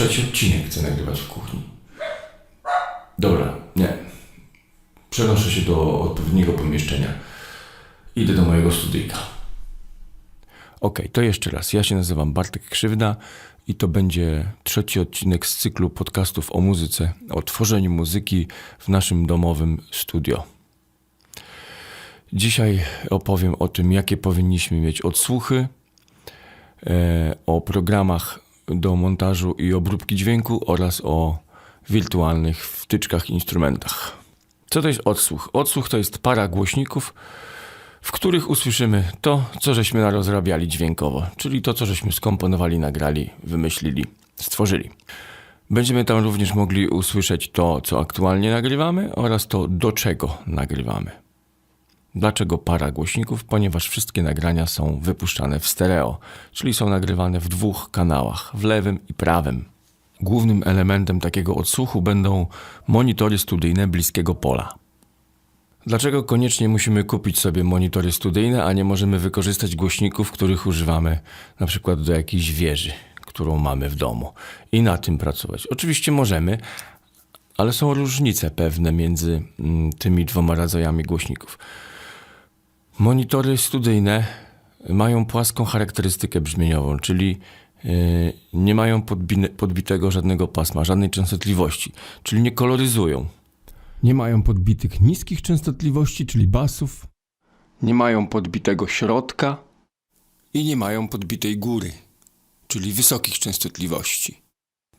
trzeci odcinek chcę nagrywać w kuchni. Dobra, nie. Przenoszę się do odpowiedniego pomieszczenia. Idę do mojego studyjka. Okej, to jeszcze raz. Ja się nazywam Bartek Krzywda i to będzie trzeci odcinek z cyklu podcastów o muzyce, o tworzeniu muzyki w naszym domowym studio. Dzisiaj opowiem o tym, jakie powinniśmy mieć odsłuchy, e, o programach do montażu i obróbki dźwięku oraz o wirtualnych wtyczkach i instrumentach. Co to jest odsłuch? Odsłuch to jest para głośników, w których usłyszymy to, co żeśmy narozrabiali dźwiękowo, czyli to, co żeśmy skomponowali, nagrali, wymyślili, stworzyli. Będziemy tam również mogli usłyszeć to, co aktualnie nagrywamy oraz to, do czego nagrywamy. Dlaczego para głośników? Ponieważ wszystkie nagrania są wypuszczane w stereo, czyli są nagrywane w dwóch kanałach, w lewym i prawym. Głównym elementem takiego odsłuchu będą monitory studyjne bliskiego pola. Dlaczego koniecznie musimy kupić sobie monitory studyjne, a nie możemy wykorzystać głośników, których używamy na przykład do jakiejś wieży, którą mamy w domu i na tym pracować? Oczywiście możemy, ale są różnice pewne między mm, tymi dwoma rodzajami głośników. Monitory studyjne mają płaską charakterystykę brzmieniową, czyli yy, nie mają podbitego żadnego pasma, żadnej częstotliwości, czyli nie koloryzują. Nie mają podbitych niskich częstotliwości, czyli basów. Nie mają podbitego środka i nie mają podbitej góry, czyli wysokich częstotliwości.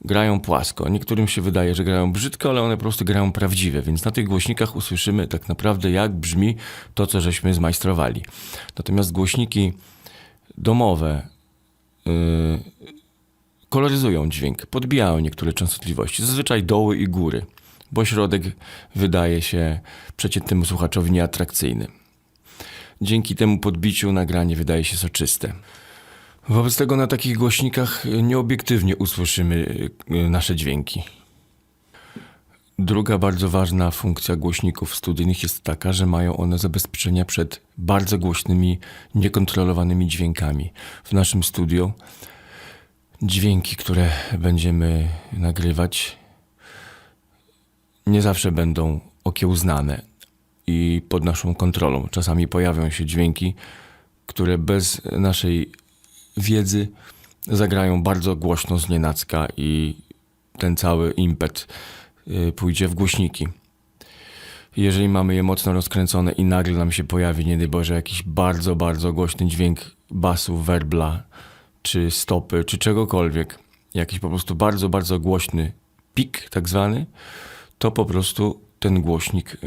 Grają płasko. Niektórym się wydaje, że grają brzydko, ale one po prostu grają prawdziwe, więc na tych głośnikach usłyszymy tak naprawdę, jak brzmi to, co żeśmy zmajstrowali. Natomiast głośniki domowe yy, koloryzują dźwięk, podbijają niektóre częstotliwości, zazwyczaj doły i góry, bo środek wydaje się przeciętnemu słuchaczowi nieatrakcyjny. Dzięki temu podbiciu nagranie wydaje się soczyste. Wobec tego na takich głośnikach nieobiektywnie usłyszymy y, nasze dźwięki. Druga bardzo ważna funkcja głośników studyjnych jest taka, że mają one zabezpieczenia przed bardzo głośnymi, niekontrolowanymi dźwiękami. W naszym studio dźwięki, które będziemy nagrywać, nie zawsze będą okiełznane i pod naszą kontrolą. Czasami pojawią się dźwięki, które bez naszej wiedzy zagrają bardzo głośno z nienacka i ten cały impet y, pójdzie w głośniki. Jeżeli mamy je mocno rozkręcone i nagle nam się pojawi, nie daj Boże, jakiś bardzo, bardzo głośny dźwięk basu, werbla, czy stopy, czy czegokolwiek, jakiś po prostu bardzo, bardzo głośny pik tak zwany, to po prostu ten głośnik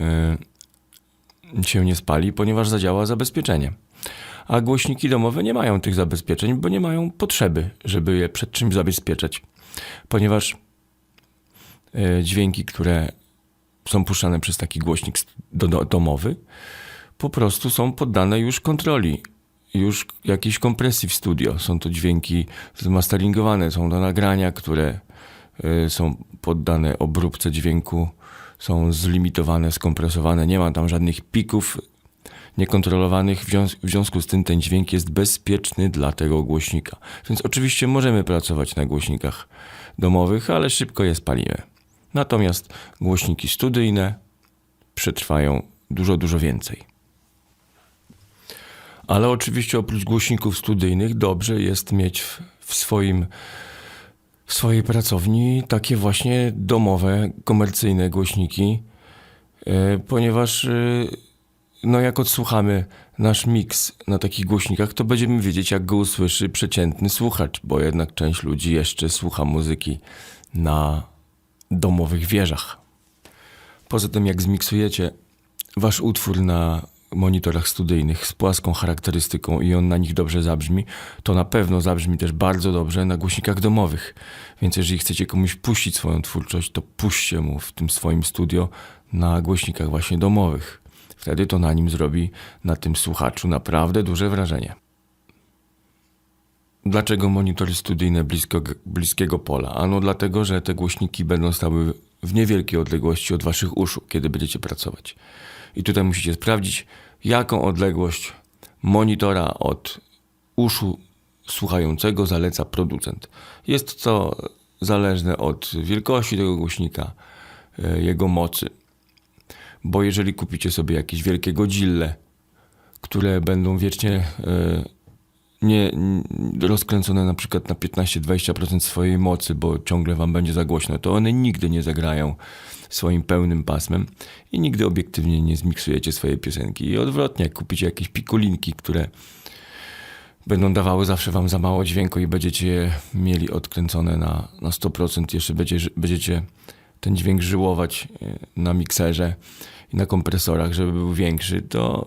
y, się nie spali, ponieważ zadziała zabezpieczenie. A głośniki domowe nie mają tych zabezpieczeń, bo nie mają potrzeby, żeby je przed czymś zabezpieczać. Ponieważ y, dźwięki, które są puszczane przez taki głośnik domowy, po prostu są poddane już kontroli, już jakiejś kompresji w studio. Są to dźwięki zmasteringowane, są to nagrania, które y, są poddane obróbce dźwięku, są zlimitowane, skompresowane, nie ma tam żadnych pików niekontrolowanych, w, związ- w związku z tym ten dźwięk jest bezpieczny dla tego głośnika. Więc oczywiście możemy pracować na głośnikach domowych, ale szybko je spalimy. Natomiast głośniki studyjne przetrwają dużo, dużo więcej. Ale oczywiście oprócz głośników studyjnych dobrze jest mieć w, w swoim w swojej pracowni takie właśnie domowe, komercyjne głośniki, e, ponieważ e, no jak odsłuchamy nasz miks na takich głośnikach, to będziemy wiedzieć, jak go usłyszy przeciętny słuchacz, bo jednak część ludzi jeszcze słucha muzyki na domowych wieżach. Poza tym, jak zmiksujecie wasz utwór na monitorach studyjnych z płaską charakterystyką i on na nich dobrze zabrzmi, to na pewno zabrzmi też bardzo dobrze na głośnikach domowych. Więc jeżeli chcecie komuś puścić swoją twórczość, to puśćcie mu w tym swoim studio na głośnikach właśnie domowych. Wtedy to na nim zrobi, na tym słuchaczu, naprawdę duże wrażenie. Dlaczego monitory studyjne blisko, bliskiego pola? Ano dlatego, że te głośniki będą stały w niewielkiej odległości od waszych uszu, kiedy będziecie pracować. I tutaj musicie sprawdzić, jaką odległość monitora od uszu słuchającego zaleca producent. Jest to zależne od wielkości tego głośnika, e, jego mocy. Bo jeżeli kupicie sobie jakieś wielkie godzille, które będą wiecznie e, nie, rozkręcone na przykład na 15-20% swojej mocy, bo ciągle wam będzie za głośno, to one nigdy nie zagrają swoim pełnym pasmem i nigdy obiektywnie nie zmiksujecie swojej piosenki. I odwrotnie, jak kupicie jakieś pikolinki, które będą dawały zawsze wam za mało dźwięku i będziecie je mieli odkręcone na, na 100%, jeszcze będziecie, będziecie ten dźwięk żyłować e, na mikserze na kompresorach, żeby był większy, to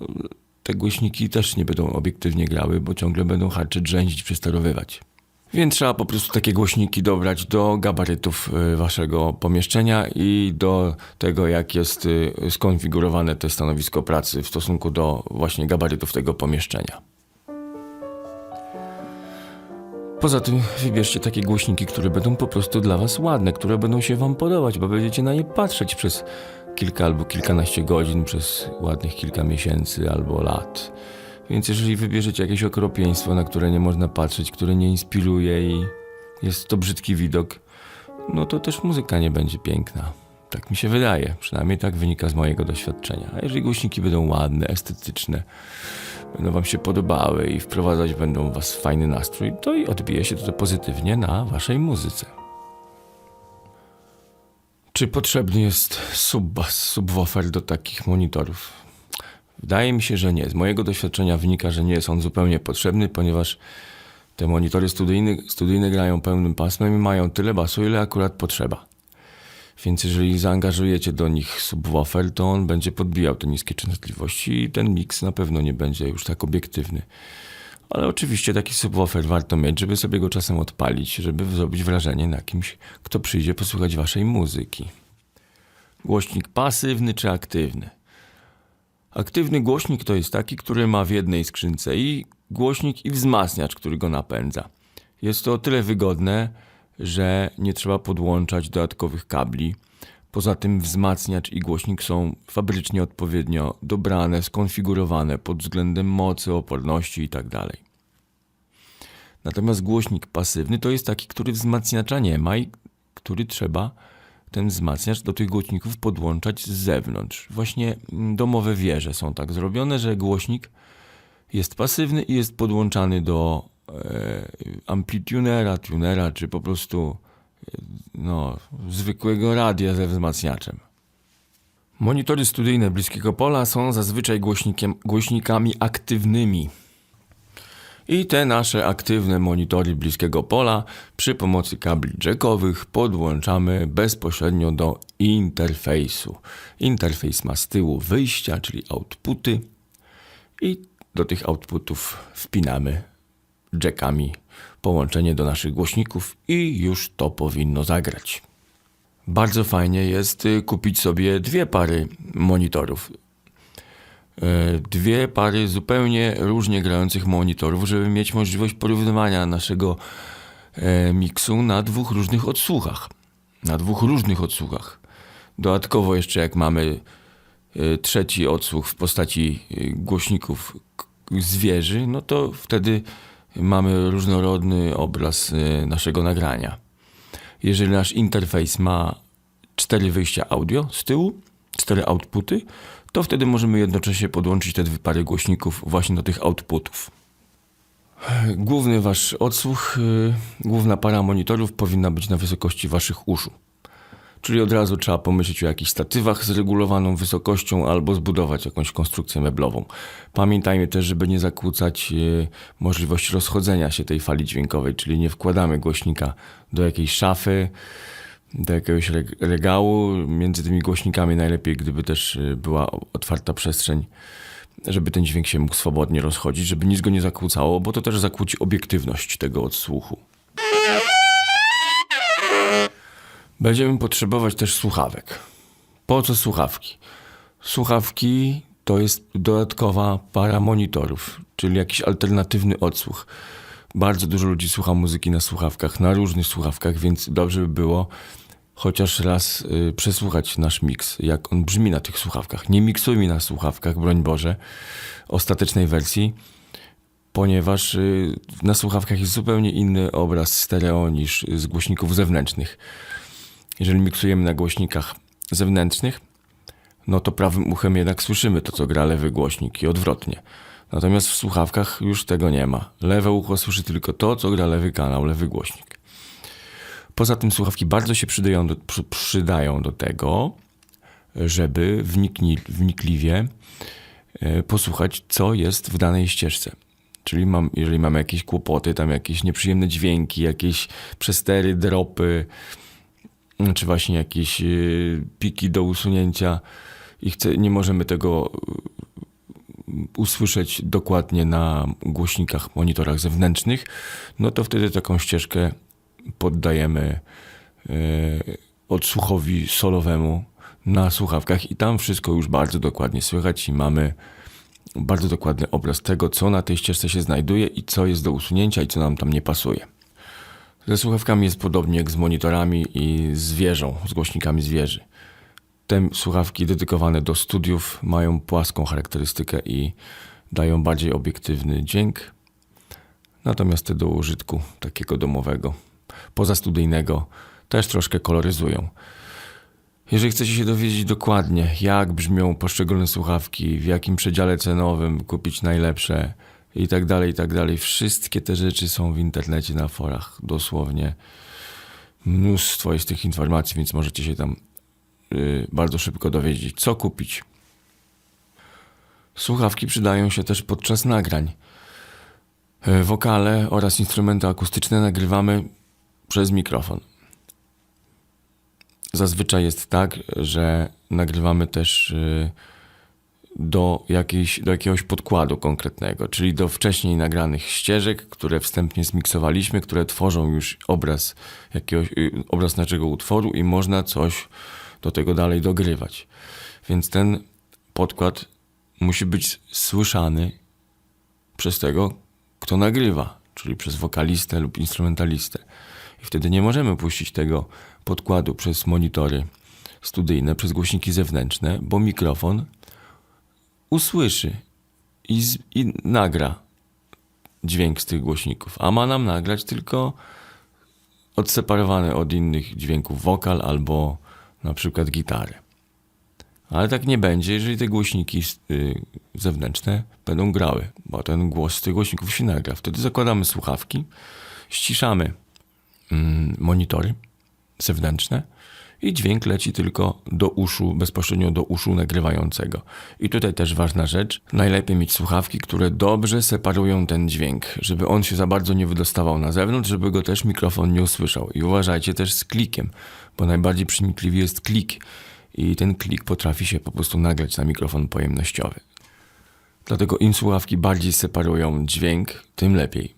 te głośniki też nie będą obiektywnie grały, bo ciągle będą harczyć, drzędzić, przesterowywać. Więc trzeba po prostu takie głośniki dobrać do gabarytów y, waszego pomieszczenia i do tego, jak jest y, skonfigurowane to stanowisko pracy w stosunku do właśnie gabarytów tego pomieszczenia. Poza tym wybierzcie takie głośniki, które będą po prostu dla was ładne, które będą się wam podobać, bo będziecie na nie patrzeć przez kilka albo kilkanaście godzin, przez ładnych kilka miesięcy albo lat. Więc jeżeli wybierzecie jakieś okropieństwo, na które nie można patrzeć, które nie inspiruje i jest to brzydki widok, no to też muzyka nie będzie piękna. Tak mi się wydaje, przynajmniej tak wynika z mojego doświadczenia. A jeżeli głośniki będą ładne, estetyczne, będą wam się podobały i wprowadzać będą was w fajny nastrój, to i odbije się to pozytywnie na waszej muzyce. Czy potrzebny jest subbas, subwoofer do takich monitorów? Wydaje mi się, że nie. Z mojego doświadczenia wynika, że nie jest on zupełnie potrzebny, ponieważ te monitory studyjne, studyjne grają pełnym pasmem i mają tyle basu, ile akurat potrzeba. Więc jeżeli zaangażujecie do nich subwoofer, to on będzie podbijał te niskie częstotliwości i ten miks na pewno nie będzie już tak obiektywny. Ale oczywiście taki subwoofer warto mieć, żeby sobie go czasem odpalić, żeby zrobić wrażenie na kimś, kto przyjdzie posłuchać waszej muzyki. Głośnik pasywny czy aktywny? Aktywny głośnik to jest taki, który ma w jednej skrzynce i głośnik i wzmacniacz, który go napędza. Jest to o tyle wygodne, że nie trzeba podłączać dodatkowych kabli. Poza tym wzmacniacz i głośnik są fabrycznie odpowiednio dobrane, skonfigurowane pod względem mocy, oporności itd. Natomiast głośnik pasywny to jest taki, który wzmacniacza nie ma i który trzeba ten wzmacniacz do tych głośników podłączać z zewnątrz. Właśnie mm, domowe wieże są tak zrobione, że głośnik jest pasywny i jest podłączany do e, amplitunera, tunera, czy po prostu no, zwykłego radia ze wzmacniaczem. Monitory studyjne bliskiego pola są zazwyczaj głośnikami aktywnymi. I te nasze aktywne monitory bliskiego pola przy pomocy kabli jackowych podłączamy bezpośrednio do interfejsu. Interfejs ma z tyłu wyjścia, czyli outputy i do tych outputów wpinamy jackami połączenie do naszych głośników i już to powinno zagrać. Bardzo fajnie jest y, kupić sobie dwie pary monitorów. E, Dwie pary zupełnie różnie grających monitorów, żeby mieć możliwość porównywania naszego e, miksu na dwóch różnych odsłuchach. Na dwóch różnych odsłuchach. Dodatkowo jeszcze jak mamy e, trzeci odsłuch w postaci e, głośników k- z wieży, no to wtedy mamy różnorodny obraz e, naszego nagrania. Jeżeli nasz interfejs ma cztery wyjścia audio z tyłu, cztery outputy, to wtedy możemy jednocześnie podłączyć te dwie pary głośników właśnie do tych outputów. Główny wasz odsłuch, yy, główna para monitorów powinna być na wysokości waszych uszu. Czyli od razu trzeba pomyśleć o jakichś statywach z regulowaną wysokością albo zbudować jakąś konstrukcję meblową. Pamiętajmy też, żeby nie zakłócać yy, możliwości rozchodzenia się tej fali dźwiękowej, czyli nie wkładamy głośnika do jakiejś szafy, do jakiegoś reg- regału. Między tymi głośnikami najlepiej, gdyby też y, była otwarta przestrzeń, żeby ten dźwięk się mógł swobodnie rozchodzić, żeby nic go nie zakłócało, bo to też zakłóci obiektywność tego odsłuchu. Będziemy potrzebować też słuchawek. Po co słuchawki? Słuchawki to jest dodatkowa para monitorów, czyli jakiś alternatywny odsłuch. Bardzo dużo ludzi słucha muzyki na słuchawkach, na różnych słuchawkach, więc dobrze by było chociaż raz y, przesłuchać nasz miks, jak on brzmi na tych słuchawkach. Nie miksujmy na słuchawkach, broń Boże, ostatecznej wersji. ponieważ y, na słuchawkach jest zupełnie inny obraz stereo niż z głośników zewnętrznych. Jeżeli miksujemy na głośnikach zewnętrznych, no to prawym uchem jednak słyszymy to, co gra lewy głośnik i odwrotnie. Natomiast w słuchawkach już tego nie ma. Lewe ucho słyszy tylko to, co gra lewy kanał, lewy głośnik. Poza tym słuchawki bardzo się przydają do, przy, przydają do tego, żeby wnikni, wnikliwie e, posłuchać, co jest w danej ścieżce. Czyli mam, jeżeli mamy jakieś kłopoty, tam jakieś nieprzyjemne dźwięki, jakieś przestery, dropy, czy właśnie jakieś y, piki do usunięcia i chce, nie możemy tego y, usłyszeć dokładnie na głośnikach, monitorach zewnętrznych, no to wtedy taką ścieżkę poddajemy y, odsłuchowi solowemu na słuchawkach i tam wszystko już bardzo dokładnie słychać i mamy bardzo dokładny obraz tego, co na tej ścieżce się znajduje i co jest do usunięcia i co nam tam nie pasuje. Ze słuchawkami jest podobnie jak z monitorami i z wieżą, z głośnikami z wieży. Te słuchawki dedykowane do studiów mają płaską charakterystykę i dają bardziej obiektywny dźwięk. Natomiast te do użytku takiego domowego, pozastudyjnego, też troszkę koloryzują. Jeżeli chcecie się dowiedzieć dokładnie, jak brzmią poszczególne słuchawki, w jakim przedziale cenowym kupić najlepsze i tak dalej, i tak dalej, wszystkie te rzeczy są w internecie, na forach, dosłownie. Mnóstwo jest tych informacji, więc możecie się tam y, bardzo szybko dowiedzieć, co kupić. Słuchawki przydają się też podczas nagrań. Y, Wokale oraz instrumenty akustyczne nagrywamy przez mikrofon. Zazwyczaj jest tak, że nagrywamy też y, do, jakiejś, do jakiegoś podkładu konkretnego, czyli do wcześniej nagranych ścieżek, które wstępnie zmiksowaliśmy, które tworzą już obraz, jakiegoś, y, obraz naszego utworu i można coś do tego dalej dogrywać. Więc ten podkład musi być słyszany przez tego, kto nagrywa, czyli przez wokalistę lub instrumentalistę. I wtedy nie możemy puścić tego podkładu przez monitory studyjne, przez głośniki zewnętrzne, bo mikrofon usłyszy i, z, i nagra dźwięk z tych głośników, a ma nam nagrać tylko odseparowany od innych dźwięków wokal albo na przykład gitarę. Ale tak nie będzie, jeżeli te głośniki y, zewnętrzne będą grały, bo ten głos z tych głośników się nagra. Wtedy zakładamy słuchawki, ściszamy mm, monitory zewnętrzne i dźwięk leci tylko do uszu, bezpośrednio do uszu nagrywającego. I tutaj też ważna rzecz, najlepiej mieć słuchawki, które dobrze separują ten dźwięk, żeby on się za bardzo nie wydostawał na zewnątrz, żeby go też mikrofon nie usłyszał. I uważajcie też z klikiem, bo najbardziej przenikliwy jest klik i ten klik potrafi się po prostu nagrać na mikrofon pojemnościowy. Dlatego im słuchawki bardziej separują dźwięk, tym lepiej.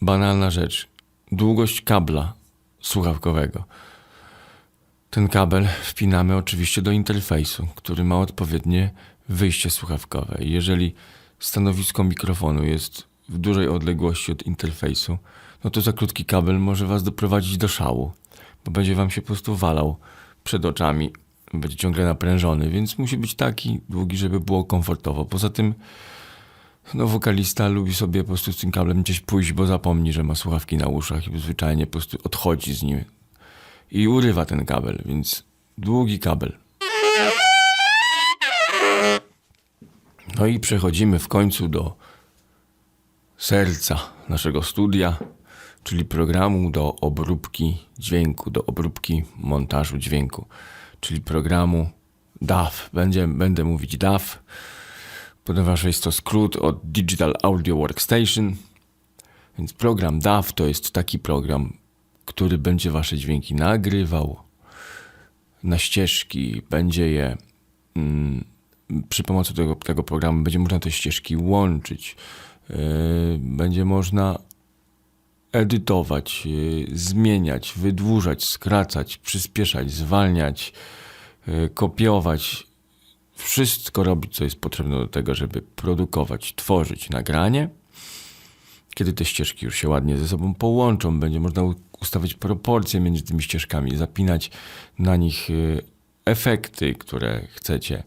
Banalna rzecz. Długość kabla słuchawkowego. Ten kabel wpinamy oczywiście do interfejsu, który ma odpowiednie wyjście słuchawkowe. Jeżeli stanowisko mikrofonu jest w dużej odległości od interfejsu, no to za krótki kabel może Was doprowadzić do szału, bo będzie Wam się po prostu walał przed oczami, będzie ciągle naprężony, więc musi być taki długi, żeby było komfortowo. Poza tym, no wokalista lubi sobie po prostu z tym kablem gdzieś pójść, bo zapomni, że ma słuchawki na uszach i zwyczajnie po prostu odchodzi z nim i urywa ten kabel, więc długi kabel. No i przechodzimy w końcu do serca naszego studia, czyli programu do obróbki dźwięku, do obróbki montażu dźwięku, czyli programu DAW. Będzie, będę mówić DAW, ponieważ jest to skrót od Digital Audio Workstation. Więc program DAW to jest taki program, który będzie wasze dźwięki nagrywał na ścieżki, będzie je mm, przy pomocy tego, tego programu będzie można te ścieżki łączyć, yy, będzie można edytować, yy, zmieniać, wydłużać, skracać, przyspieszać, zwalniać, yy, kopiować. Wszystko robić, co jest potrzebne do tego, żeby produkować, tworzyć nagranie. Kiedy te ścieżki już się ładnie ze sobą połączą, będzie można u- ustawić proporcje między tymi ścieżkami, zapinać na nich y, efekty, które chcecie.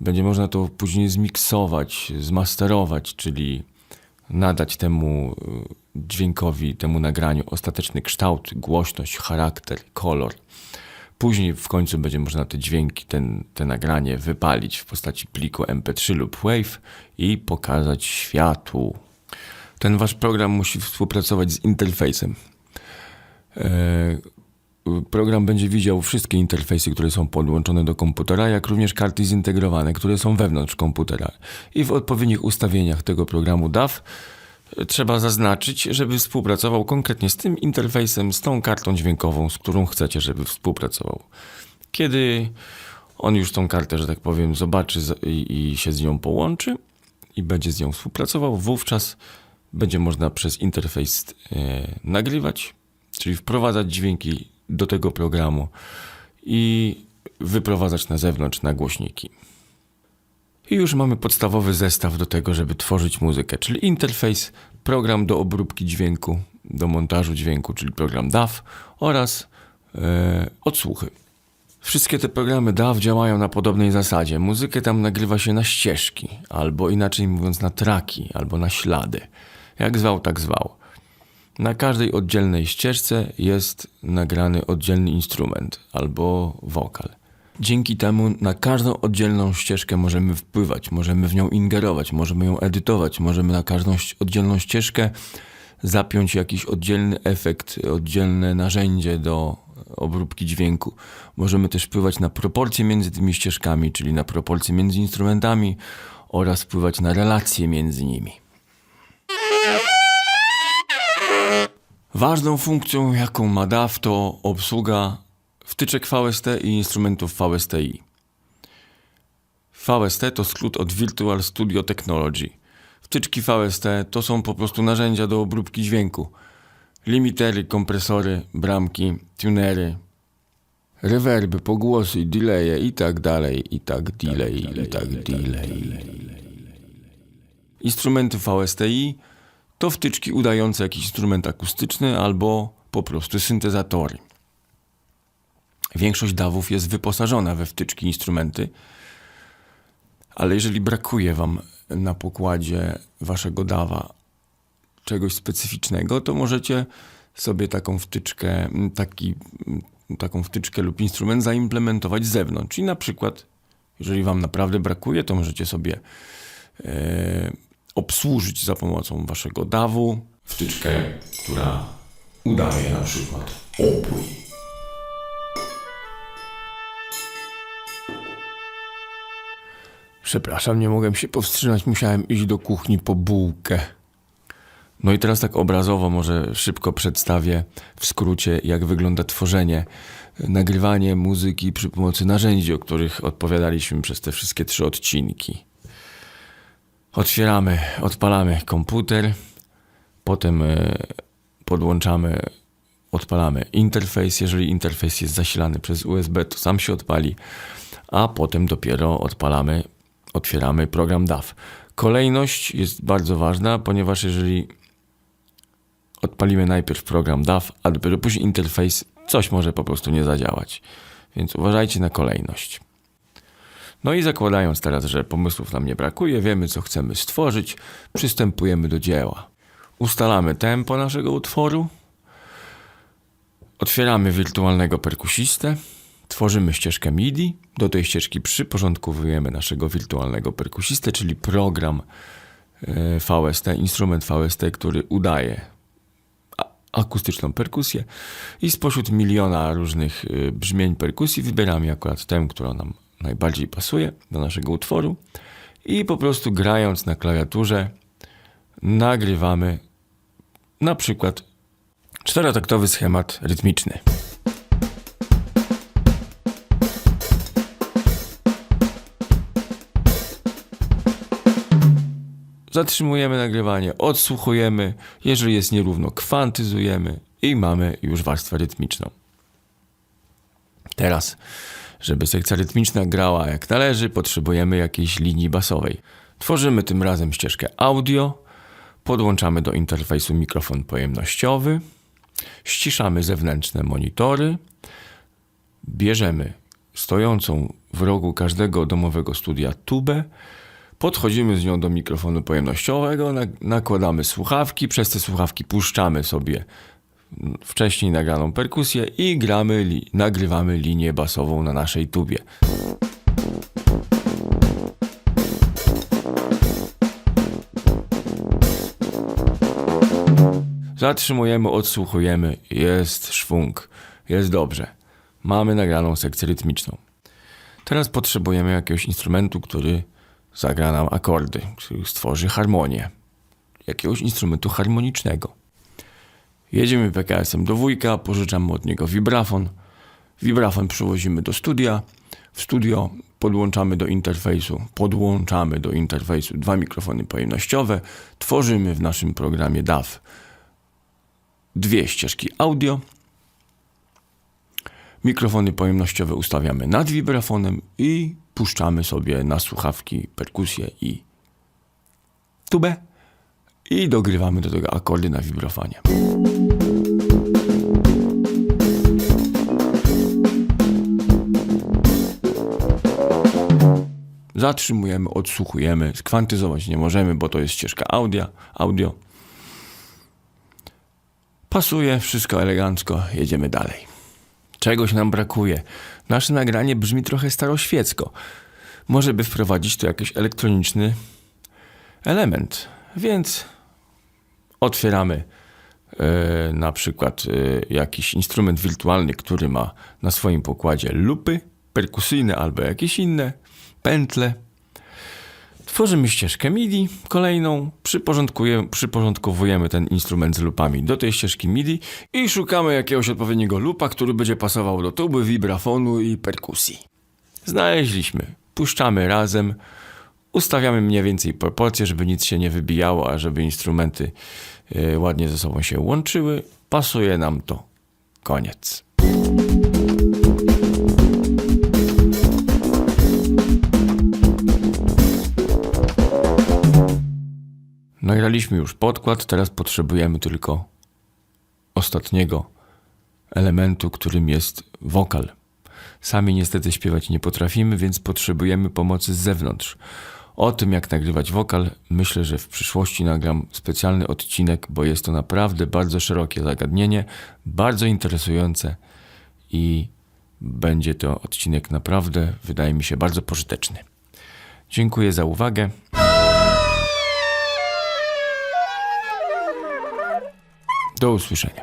Będzie można to później zmiksować, zmasterować, czyli nadać temu y, dźwiękowi, temu nagraniu ostateczny kształt, głośność, charakter, kolor. Później w końcu będzie można te dźwięki, ten, te nagranie wypalić w postaci pliku MP3 lub WAV i pokazać światu. Ten wasz program musi współpracować z interfejsem. E, Program będzie widział wszystkie interfejsy, które są podłączone do komputera, jak również karty zintegrowane, które są wewnątrz komputera. I w odpowiednich ustawieniach tego programu DAW trzeba zaznaczyć, żeby współpracował konkretnie z tym interfejsem, z tą kartą dźwiękową, z którą chcecie, żeby współpracował. Kiedy on już tą kartę, że tak powiem, zobaczy i się z nią połączy i będzie z nią współpracował, wówczas będzie można przez interfejs e, nagrywać, czyli wprowadzać dźwięki do tego programu i wyprowadzać na zewnątrz na głośniki. I już mamy podstawowy zestaw do tego, żeby tworzyć muzykę, czyli interfejs, program do obróbki dźwięku, do montażu dźwięku, czyli program DAW oraz e, odsłuchy. Wszystkie te programy DAW działają na podobnej zasadzie. Muzykę tam nagrywa się na ścieżki, albo inaczej mówiąc na traki, albo na ślady. Jak zwał, tak zwał. Na każdej oddzielnej ścieżce jest nagrany oddzielny instrument albo wokal. Dzięki temu na każdą oddzielną ścieżkę możemy wpływać, możemy w nią ingerować, możemy ją edytować, możemy na każdą oddzielną ścieżkę zapiąć jakiś oddzielny efekt, oddzielne narzędzie do obróbki dźwięku. Możemy też wpływać na proporcje między tymi ścieżkami, czyli na proporcje między instrumentami oraz wpływać na relacje między nimi. Ważną funkcją, jaką ma DAW, to obsługa wtyczek VST i instrumentów VSTi. VST to skrót od Virtual Studio Technology. Wtyczki VST to są po prostu narzędzia do obróbki dźwięku. Limitery, kompresory, bramki, tunery, rewerby, pogłosy, delaye i tak dalej, i tak delay, i tak delay. Instrumenty VSTi to wtyczki udające jakiś instrument akustyczny albo po prostu syntezatory. Większość dawów jest wyposażona we wtyczki instrumenty, ale jeżeli brakuje Wam na pokładzie Waszego dawa czegoś specyficznego, to możecie sobie taką wtyczkę, taki, taką wtyczkę lub instrument zaimplementować z zewnątrz. I na przykład, jeżeli Wam naprawdę brakuje, to możecie sobie e, obsłużyć za pomocą Waszego dawu wtyczkę, która udaje na przykład opój. Przepraszam, nie mogłem się powstrzymać, musiałem iść do kuchni po bułkę. No i teraz tak obrazowo może szybko przedstawię w skrócie, jak wygląda tworzenie, nagrywanie muzyki przy pomocy narzędzi, o których odpowiadaliśmy przez te wszystkie trzy odcinki. Otwieramy, odpalamy komputer, potem e, podłączamy, odpalamy interfejs. Jeżeli interfejs jest zasilany przez USB, to sam się odpali, a potem dopiero odpalamy, otwieramy program DAW. Kolejność jest bardzo ważna, ponieważ jeżeli odpalimy najpierw program DAW, a dopiero później interfejs, coś może po prostu nie zadziałać. Więc uważajcie na kolejność. No i zakładając teraz, że pomysłów nam nie brakuje, wiemy co chcemy stworzyć, przystępujemy do dzieła. Ustalamy tempo naszego utworu, otwieramy wirtualnego perkusistę, tworzymy ścieżkę MIDI, do tej ścieżki przyporządkowujemy naszego wirtualnego perkusistę, czyli program e, VST, instrument VST, który udaje akustyczną perkusję i spośród miliona różnych y, brzmień perkusji wybieramy akurat tę, która nam najbardziej pasuje do naszego utworu i po prostu grając na klawiaturze nagrywamy na przykład czterotaktowy schemat rytmiczny. Zatrzymujemy nagrywanie, odsłuchujemy, jeżeli jest nierówno, kwantyzujemy i mamy już warstwę rytmiczną. Teraz, żeby sekcja rytmiczna grała jak należy, potrzebujemy jakiejś linii basowej. Tworzymy tym razem ścieżkę audio, podłączamy do interfejsu mikrofon pojemnościowy, ściszamy zewnętrzne monitory, bierzemy stojącą w rogu każdego domowego studia tubę, Podchodzimy z nią do mikrofonu pojemnościowego, na- nakładamy słuchawki, przez te słuchawki puszczamy sobie wcześniej nagraną perkusję i gramy, li- nagrywamy linię basową na naszej tubie. Zatrzymujemy, odsłuchujemy, jest szwung, jest dobrze. Mamy nagraną sekcję rytmiczną. Teraz potrzebujemy jakiegoś instrumentu, który zagra nam akordy, który stworzy harmonię. Jakiegoś instrumentu harmonicznego. Jedziemy PKS-em do wujka, pożyczamy od niego wibrafon. Wibrafon przywozimy do studia. W studio podłączamy do interfejsu, podłączamy do interfejsu dwa mikrofony pojemnościowe. Tworzymy w naszym programie DAW dwie ścieżki audio. Mikrofony pojemnościowe ustawiamy nad wibrafonem i puszczamy sobie na słuchawki perkusję i tubę i dogrywamy do tego akordy na wibrafonie. Zatrzymujemy, odsłuchujemy, skwantyzować nie możemy, bo to jest ścieżka audio, audio. Pasuje, wszystko elegancko, jedziemy dalej. Czegoś nam brakuje. Nasze nagranie brzmi trochę staroświecko. Może by wprowadzić tu jakiś elektroniczny element. Więc otwieramy e, na przykład e, jakiś instrument wirtualny, który ma na swoim pokładzie lupy perkusyjne albo jakieś inne, pętle. Tworzymy ścieżkę MIDI kolejną, przyporządkowujemy ten instrument z lupami do tej ścieżki MIDI i szukamy jakiegoś odpowiedniego lupa, który będzie pasował do tuby, wibrafonu i perkusji. Znaleźliśmy. Puszczamy razem, ustawiamy mniej więcej proporcje, żeby nic się nie wybijało, a żeby instrumenty e, ładnie ze sobą się łączyły. Pasuje nam to. Koniec. Nagraliśmy już podkład, teraz potrzebujemy tylko ostatniego elementu, którym jest wokal. Sami niestety śpiewać nie potrafimy, więc potrzebujemy pomocy z zewnątrz. O tym, jak nagrywać wokal, myślę, że w przyszłości nagram specjalny odcinek, bo jest to naprawdę bardzo szerokie zagadnienie, bardzo interesujące i będzie to odcinek naprawdę, wydaje mi się, bardzo pożyteczny. Dziękuję za uwagę. Do usłyszenia.